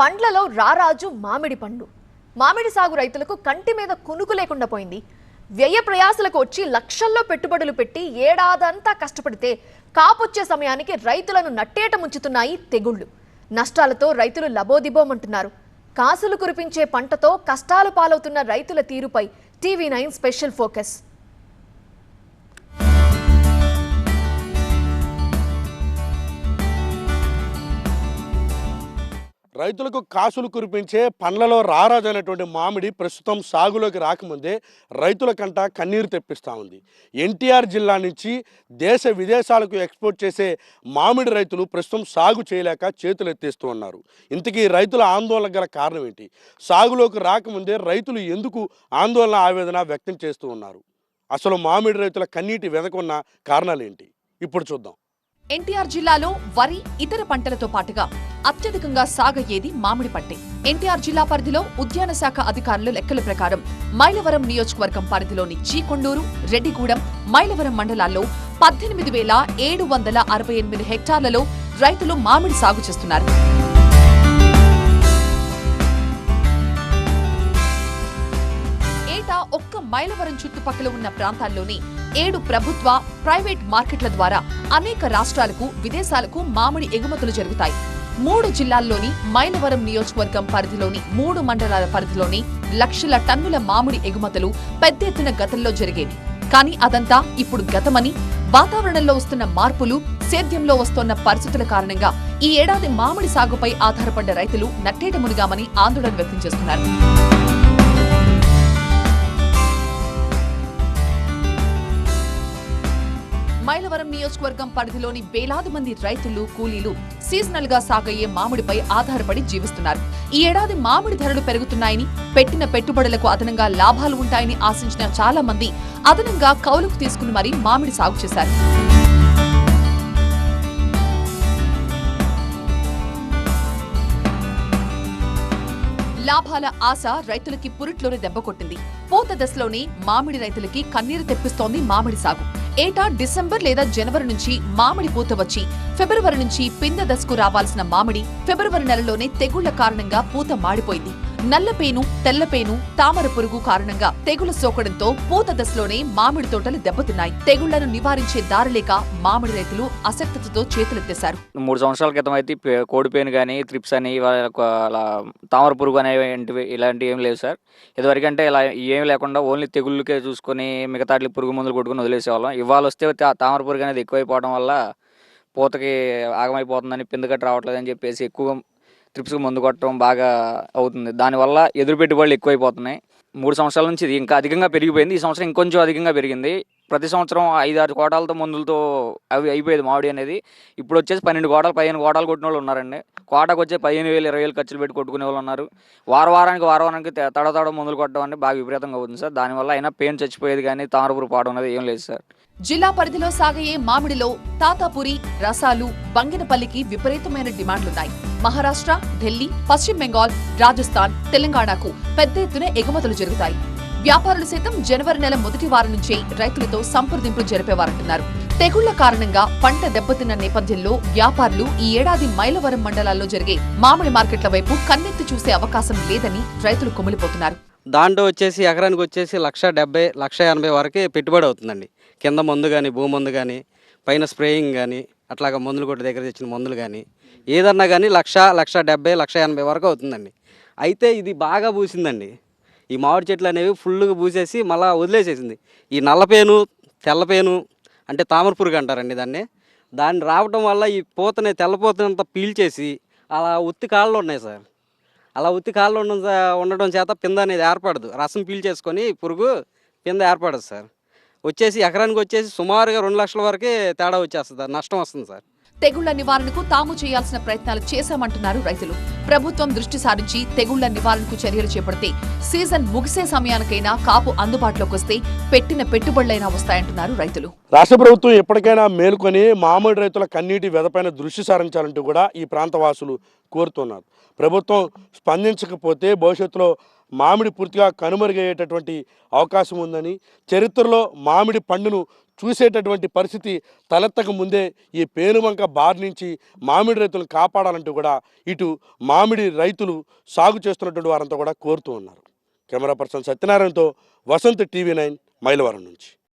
పండ్లలో రారాజు మామిడి పండు. మామిడి సాగు రైతులకు కంటి మీద కునుకు లేకుండా పోయింది. వ్యయ ప్రయాసలకు వచ్చి లక్షల్లో పెట్టుబడులు పెట్టి ఏడాదంతా కష్టపడితే కాపొచ్చే సమయానికి రైతులను నట్టేట ముంచుతున్నాయి తెగుళ్ళు నష్టాలతో రైతులు లబోదిబోమంటున్నారు. కాసులు కురిపించే పంటతో కష్టాలు పాలవుతున్న రైతుల తీరుపై టీవీ నైన్ స్పెషల్ ఫోకస్. రైతులకు కాసులు కురిపించే పండ్లలో రారాజు అనేటువంటి మామిడి ప్రస్తుతం సాగులోకి రాకముందే రైతుల కంట కన్నీరు తెప్పిస్తూ ఉంది. ఎన్టీఆర్ జిల్లా నుంచి దేశ విదేశాలకు ఎక్స్పోర్ట్ చేసే మామిడి రైతులు ప్రస్తుతం సాగు చేయలేక చేతులు ఎత్తేస్తూ ఉన్నారు. ఇంతకీ రైతుల ఆందోళన గల కారణం ఏంటి? సాగులోకి రాకముందే రైతులు ఎందుకు ఆందోళన ఆవేదన వ్యక్తం చేస్తూ ఉన్నారు? అసలు మామిడి రైతుల కన్నీటి వెనకున్న కారణాలు ఏంటి? ఇప్పుడు చూద్దాం. ఎన్టీఆర్ జిల్లాలో వరి ఇతర పంటలతో పాటుగా అత్యధికంగా సాగయ్యేది మామిడి పంటే. ఎన్టీఆర్ జిల్లా పరిధిలో ఉద్యాన శాఖ అధికారుల లెక్కల ప్రకారం మైలవరం నియోజకవర్గం పరిధిలోని చీకొండూరు రెడ్డిగూడెం మైలవరం మండలాల్లో పద్దెనిమిది వేల ఏడు వందల అరవై ఎనిమిది హెక్టార్లలో రైతులు మామిడి సాగు చేస్తున్నారు. మైలవరం చుట్టుపక్కల ఉన్న ప్రాంతాల్లోని ఏడు ప్రభుత్వ ప్రైవేట్ మార్కెట్ల ద్వారా అనేక రాష్ట్రాలకు విదేశాలకు మామిడి ఎగుమతులు జరుగుతాయి. మూడు జిల్లాల్లోని మైలవరం నియోజకవర్గం పరిధిలోని మూడు మండలాల పరిధిలోని లక్షల టన్నుల మామిడి ఎగుమతులు పెద్ద ఎత్తున గతంలో జరిగేవి. కానీ అదంతా ఇప్పుడు గతమని వాతావరణంలో వస్తున్న మార్పులు సేద్యంలో వస్తోన్న పరిస్థితుల కారణంగా ఈ ఏడాది మామిడి సాగుపై ఆధారపడ్డ రైతులు నట్టేట మునిగామని ఆందోళన వ్యక్తం చేస్తున్నారు. మైలవరం నియోజకవర్గం పరిధిలోని వేలాది మంది రైతులు కూలీలు సీజనల్గా సాగయ్యే మామిడిపై ఆధారపడి జీవిస్తున్నారు. ఈ ఏడాది మామిడి ధరలు పెరుగుతున్నాయని పెట్టిన పెట్టుబడులకు అదనంగా లాభాలు ఉంటాయని ఆశించిన చాలా మంది అదనంగా కౌలుకు తీసుకుని మరీ మామిడి సాగు చేశారు. లాభాల ఆశ రైతులకి పురిట్లోనే దెబ్బ కొట్టింది. పూత దశలోనే మామిడి రైతులకి కన్నీరు తెప్పిస్తోంది మామిడి సాగు. ఏటా డిసెంబర్ లేదా జనవరి నుంచి మామిడి పూత వచ్చి ఫిబ్రవరి నుంచి పిందె దశకు రావాల్సిన మామిడి ఫిబ్రవరి నెలలోనే తెగుళ్ళ కారణంగా పూత మాడిపోయింది. నల్లపేను తెల్లపేను తామర పురుగు కారణంగా తెగులు సోకడంతో పూత దశలోనే మామిడి తోటలు దెబ్బతిన్నాయి. తెగుళ్ళను నివారించే దారిలేక మామిడి రైతులు అసక్తతో చేతులెత్తేశారు. మూడు సంవత్సరాల క్రితం అయితే కోడిపేను కానీ త్రిప్స్ అని అలా తామర పురుగు అనేవి ఇలాంటివి ఏం లేవు సార్. ఇదివరకంటే ఇలా ఏం లేకుండా ఓన్లీ తెగుళ్ళకే చూసుకొని మిగతాటి పురుగు మందులు కొట్టుకుని వదిలేసేవాళ్ళం. ఇవాళ వస్తే తామర పురుగు అనేది ఎక్కువైపోవడం వల్ల పూతకి ఆగమైపోతుందని పిందకట్టు రావట్లేదని చెప్పేసి ఎక్కువ ట్రిప్స్కి మందు కొట్టడం బాగా అవుతుంది. దానివల్ల ఎదురు పెట్టుబడులు ఎక్కువైపోతున్నాయి. మూడు సంవత్సరాల నుంచి ఇది ఇంకా అధికంగా పెరిగిపోయింది. ఈ సంవత్సరం ఇంకొంచెం అధికంగా పెరిగింది. ప్రతి సంవత్సరం ఐదు ఆరు కోటాలతో మందులతో అవి అయిపోయేది మామిడి అనేది. ఇప్పుడు వచ్చేసి పన్నెండు కోటలు పదిహేను కోటాలు కొట్టిన వాళ్ళు ఉన్నారండి. కోటకు వచ్చే పదిహేను వేలు ఇరవై వేలు ఖర్చులు పెట్టి కొట్టుకునే వాళ్ళు ఉన్నారు. వారం వారానికి వారం వారానికి తడతడ తడ తడ మందులు కొట్టడం అంటే బాగా విపరీతంగా అవుతుంది సార్. దానివల్ల అయినా పెయిన్ చచ్చిపోయేది కానీ తామరపురు పాడడం అనేది ఏం లేదు సార్. జిల్లా పరిధిలో సాగయ్యే మామిడిలో తాతాపురి రసాలు బంగినపల్లికి విపరీతమైన డిమాండ్లున్నాయి. మహారాష్ట్ర ఢిల్లీ పశ్చిమ బెంగాల్ రాజస్థాన్ తెలంగాణకు పెద్ద ఎత్తున ఎగుమతులు జరుగుతాయి. వ్యాపారులు సైతం జనవరి నెల మొదటి వారం నుంచే రైతులతో సంప్రదింపులు జరిపేవారంటున్నారు. తెగుళ్ళ కారణంగా పంట దెబ్బతిన్న నేపథ్యంలో వ్యాపారులు ఈ ఏడాది మైలవరం మండలాల్లో జరిగే మామిడి మార్కెట్ల వైపు కన్నెత్తి చూసే అవకాశం లేదని రైతులు కుమిలిపోతున్నారు. దాంట్లో వచ్చేసి ఎకరానికి వచ్చేసి లక్ష డెబ్బై లక్ష ఎనభై వరకు పెట్టుబడి అవుతుందండి. కింద మందు కానీ భూ మందు కానీ పైన స్ప్రేయింగ్ కానీ అట్లాగా మందులు కొట్టు దగ్గర తెచ్చిన మందులు కానీ ఏదన్నా కానీ లక్ష లక్ష డెబ్బై లక్ష ఎనభై వరకు అవుతుందండి. అయితే ఇది బాగా పూసిందండి. ఈ మామిడి చెట్లు అనేవి ఫుల్గా పూసేసి మళ్ళీ వదిలేసేసింది. ఈ నల్లపేను తెల్లపేను అంటే తామరపురుగు అంటారండి దాన్ని. దాన్ని రావటం వల్ల ఈ పూతని తెల్లపూతనంతా పీల్చేసి అలా ఉత్తి కాళ్ళు ఉన్నాయి సార్. అలా ఉత్తి కాళ్ళు ఉండడం ఉండడం చేత పింద అనేది ఏర్పడదు. రసం పీల్చేసుకొని పురుగు పింద ఏర్పడదు సార్. వచ్చేసి ఎకరానికి వచ్చేసి సుమారుగా రెండు లక్షల వరకే తేడా వచ్చేస్తుంది సార్. నష్టం వస్తుంది సార్. తెగుళ్ళ నివారణకు తాము చేయాల్సిన ప్రయత్నాలు చేశామంటున్నారు రైతులు. ప్రభుత్వం దృష్టి సారించి తెగుళ్ళ నివారణకు చర్యలు చేపడితే సీజన్ ముగిసే సమయానికైనా కాపు అందుబాటులోకి వస్తే పెట్టిన పెట్టుబడులైనా వస్తాయంటున్నారు రైతులు. రాష్ట్ర ప్రభుత్వం ఎప్పటికైనా మేలుకొని మామిడి రైతుల కన్నీటి వెదపైన దృష్టి సారించాలంటూ కూడా ఈ ప్రాంతవాసులు కోరుతున్నారు. ప్రభుత్వం స్పందించకపోతే భవిష్యత్తులో మామిడి పూర్తిగా కనుమరుగయ్యేటటువంటి అవకాశం ఉందని చరిత్రలో మామిడి పండును చూసేటటువంటి పరిస్థితి తలెత్తక ముందే ఈ పేనుబంక బారి నుంచి మామిడి రైతులను కాపాడాలంటూ కూడా ఇటు మామిడి రైతులు సాగు చేస్తున్నటువంటి వారంతా కూడా కోరుతూ ఉన్నారు. కెమెరా పర్సన్ సత్యనారాయణతో వసంత్ టీవీ నైన్ మైలవరం నుంచి.